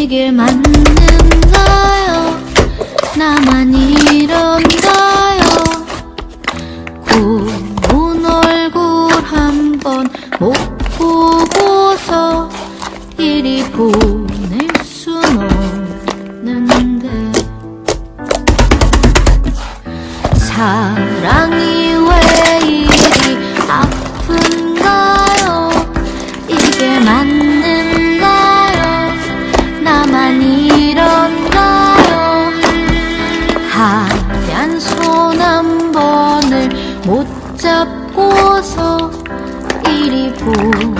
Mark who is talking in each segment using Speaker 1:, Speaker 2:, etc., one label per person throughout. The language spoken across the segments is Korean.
Speaker 1: 이게 맞는가요. 나만 이런가요. 고운 얼굴 한 번 못 보고서 이리 보낼 순 없는데. 사랑이 왜 이리 아픈 하얀 손 한 번을 못 잡고서 이리 보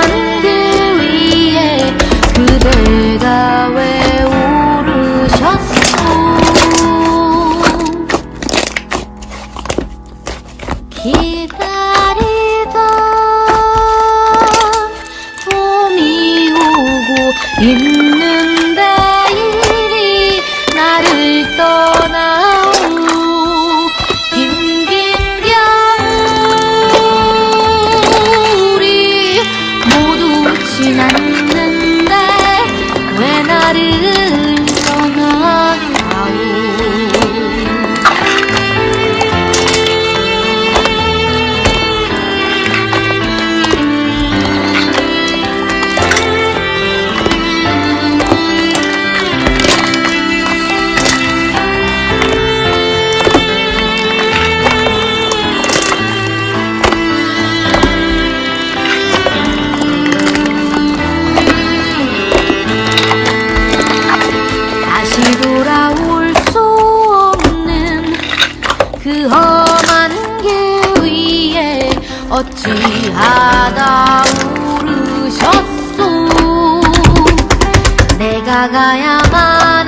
Speaker 1: 어찌하다 오르셨소? 내가 가야만